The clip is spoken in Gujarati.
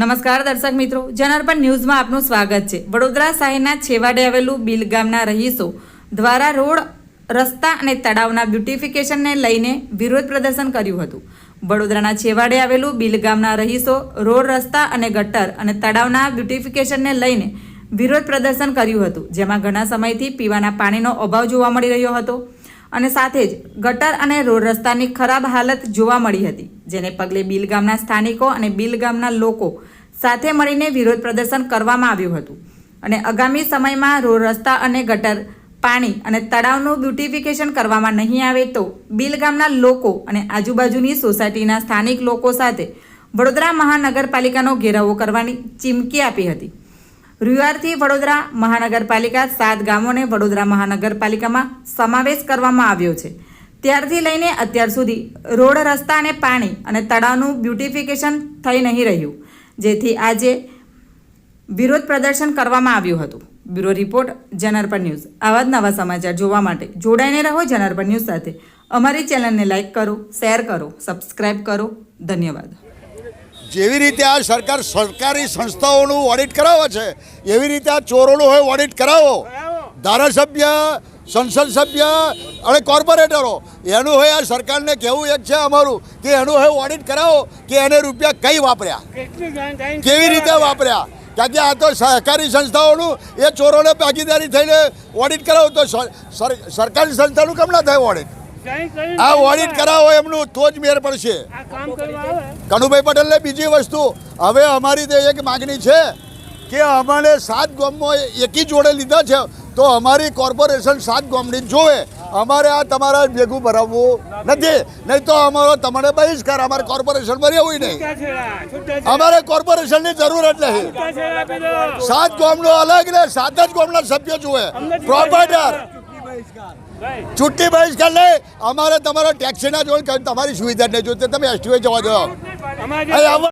નમસ્કાર દર્શક મિત્રો, જનાર્પણ ન્યૂઝમાં આપનું સ્વાગત છે. વડોદરા શહેરના છેવાડે આવેલું બિલ ગામના રહીશો દ્વારા રોડ, રસ્તા અને તળાવના બ્યુટિફિકેશનને લઈને વિરોધ પ્રદર્શન કર્યું હતું. વડોદરાના છેવાડે આવેલું બિલ ગામના રહીશો રોડ, રસ્તા અને ગટર અને તળાવના બ્યુટિફિકેશનને લઈને વિરોધ પ્રદર્શન કર્યું હતું, જેમાં ઘણા સમયથી પીવાના પાણીનો અભાવ જોવા મળી રહ્યો હતો. અને સાથે જ ગટર અને રોડ રસ્તાની ખરાબ હાલત જોવા મળી હતી, જેને પગલે બિલ ગામના સ્થાનિકો અને બિલ ગામના લોકો સાથે મળીને વિરોધ પ્રદર્શન કરવામાં આવ્યું હતું. અને આગામી સમયમાં રોડ રસ્તા અને ગટર, પાણી અને તળાવનું બ્યુટિફિકેશન કરવામાં નહીં આવે તો બિલ ગામના લોકો અને આજુબાજુની સોસાયટીના સ્થાનિક લોકો સાથે વડોદરા મહાનગરપાલિકાનો ઘેરાવો કરવાની ચીમકી આપી હતી. રવિવારથી વડોદરા મહાનગરપાલિકા સાત ગામોને વડોદરા મહાનગરપાલિકામાં સમાવેશ કરવામાં આવ્યો છે. ત્યારથી લઈને અત્યાર સુધી રોડ, રસ્તા અને પાણી અને તળાવનું બ્યુટિફિકેશન થઈ નહીં રહ્યું, જેથી આજે વિરોધ પ્રદર્શન કરવામાં આવ્યું હતું. બ્યુરો રિપોર્ટ જનરપર ન્યૂઝ. આવા જ નવા સમાચાર જોવા માટે જોડાઈને રહો જનરપર ન્યૂઝ સાથે. અમારી ચેનલને લાઇક કરો, શેર કરો સબસ્ક્રાઈબ કરો. ધન્યવાદ. જેવી રીતે આ સરકાર સરકારી સંસ્થાઓનું ઓડિટ કરાવે છે એવી રીતે આ ચોરોનું હોય ઓડિટ કરાવો. ધારાસભ્ય સંસદ સભ્ય અને કોર્પોરેટરો. એનું હોય આ સરકારને કહેવું એક છે અમારું કે એનું હોય ઓડિટ કરાવો કે એને રૂપિયા કઈ વાપર્યા? કેવી રીતે વાપર્યા? કારણ કે આ તો સહકારી સંસ્થાઓનું એ ચોરોને ભાગીદારી થઈને ઓડિટ કરાવો તો સર- સર- સરકારી સંસ્થાનું કેમ ના થાય ઓડિટ આ ઓડિટ કરાવો એમનું તો જ મેર પડશે. કનુભાઈ પટેલ ને પટેલને બીજી વસ્તુ હવે અમારી તો એક માગણી છે કે અમારે સાત ગામમાં એકી જોડે લીધા છે તો અમારી કોર્પોરેશન સાત ગામની જ જોવે. અમારે આ તમારા ભેગું ભરાવવું નથી. નહીં તો અમારો તમને બહિષ્કાર અમારે કોર્પોરેશન ભર્યું નહીં. અમારે કોર્પોરેશનની જરૂરત નહીં છૂટાછેડા આપી દો. સાત ગામનો અલગ ને સાત જ ગામના સભ્યો જોવે. પ્રોપાઇટર છુટ્ટી બહિષ્કાર લે અમારે તમારા ટેક્સીના જોડે તમારી સુવિધા નહીં. જોઈતી તમે એસટીઓ જવા દો.